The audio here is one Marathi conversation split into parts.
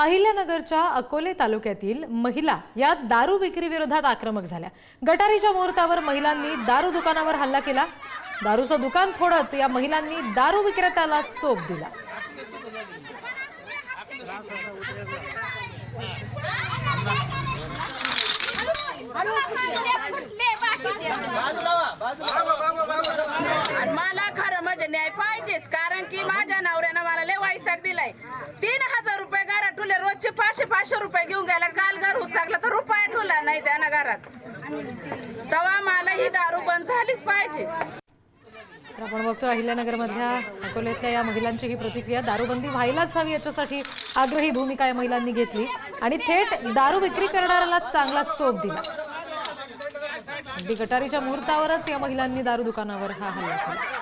अहिल्यानगरच्या अकोले तालुक्यातील महिला या दारू विक्री विरोधात आक्रमक झाल्या. गटारीच्या मुहूर्तावर महिलांनी दारू दुकानावर हल्ला केला. दारूचं दुकान फोडत या महिलांनी दारू विक्रेत्याला चोप दिला. मला खरं म्हणजे न्याय पाहिजेच कारण की माझ्या नवऱ्यानं मला लय वाईट दिलाय तीन हजार रुपये घरात ठुले रोजचे पाचशे पाचशे रुपये घेऊन गेला. काल घर उचाकला तर रुपया ठुला नाही त्यानं घरात. तेव्हा मला ही दारू बंद झालीच पाहिजे. तर आपण बघतो अहिल्यानगरमधल्या अकोल्यातल्या या महिलांची ही प्रतिक्रिया. दारूबंदी व्हायलाच हवी याच्यासाठी आग्रही भूमिका या महिलांनी घेतली. आणि थेट दारू विक्री करणाऱ्याला चांगला चोप दिला. अगदी गटारीच्या मुहूर्तावरच या महिलांनी दारू दुकानावर हा हल्ला केला.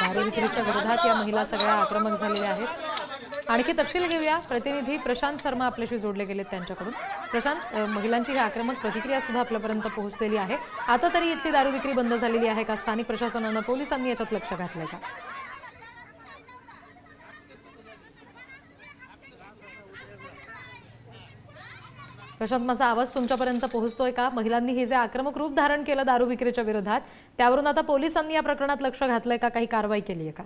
दारू विक्रीच्या विरोधात या महिला सगळ्या आक्रमक झालेल्या आहेत. आणखी तपशील घेऊया. प्रतिनिधी प्रशांत शर्मा आपल्याशी जोडले गेलेत त्यांच्याकडून. प्रशांत महिलांची ही आक्रमक प्रतिक्रिया सुद्धा आपल्यापर्यंत पोहोचलेली आहे. आता तरी इथली दारू विक्री बंद झालेली आहे का? स्थानिक प्रशासनानं पोलिसांनी याच्यात लक्ष घातलंय का? प्रशांत माझा आवाज तुमच्यापर्यंत पोहोचतोय का? महिलांनी हे जे आक्रमक रूप धारण केलं दारू विक्रीच्या विरोधात त्यावरून आता पोलिसांनी या प्रकरणात लक्ष घातलंय का? काही कारवाई केली आहे का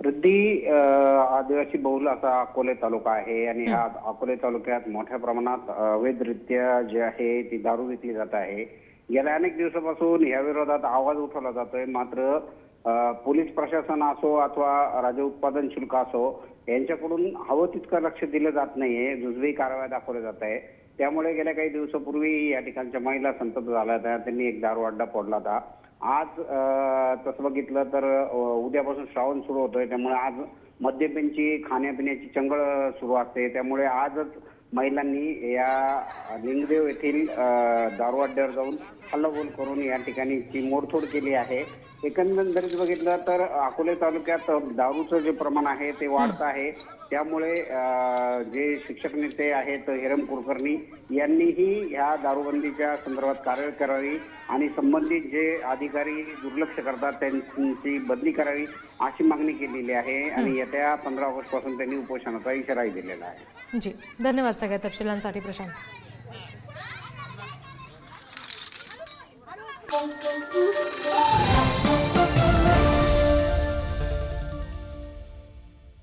वृद्धी आदिवासी बहुल असा अकोले तालुका आहे आणि ह्या अकोले तालुक्यात मोठ्या प्रमाणात अवैधरित्या जे आहे ती दारू विकली जात आहे. गेल्या अनेक दिवसापासून या विरोधात आवाज उठवला जातोय. मात्र पोलीस प्रशासन असो अथवा राज्य उत्पादन शुल्क असो यांच्याकडून हवं तितकं लक्ष दिलं जात नाहीये. जुजवी कारवाई दाखवल्या जात आहे. त्यामुळे गेल्या काही दिवसापूर्वी या ठिकाणच्या महिला संतप्त झाल्या होत्या. त्यांनी एक दारू अड्डा फोडला होता. आज तसं बघितलं तर उद्यापासून श्रावण सुरू होतोय. त्यामुळे आज मद्यपेंची खाण्यापिण्याची चंगळ सुरू असते. त्यामुळे आजच महिलांनी या लिंगदेव येथील अ, दारू अड्ड्यावर जाऊन हल्लाबोल करून या ठिकाणी मोडतोड केली आहे. एकंदरीत बघितलं तर अकोले तालुक्यात दारूचं जे प्रमाण आहे ते वाढत आहे. त्यामुळे जे शिक्षक नेते आहेत हिरम कुलकर्णी यांनीही ह्या दारूबंदीच्या संदर्भात कारवाई करावी आणि संबंधित जे अधिकारी दुर्लक्ष करतात त्यांची बदली करावी अशी मागणी केलेली आहे. आणि येत्या पंधरा ऑगस्टपासून त्यांनी उपोषणाचा इशाराही दिलेला आहे. जी धन्यवाद सगळ्या तपशिलांसाठी प्रशांत Thank you.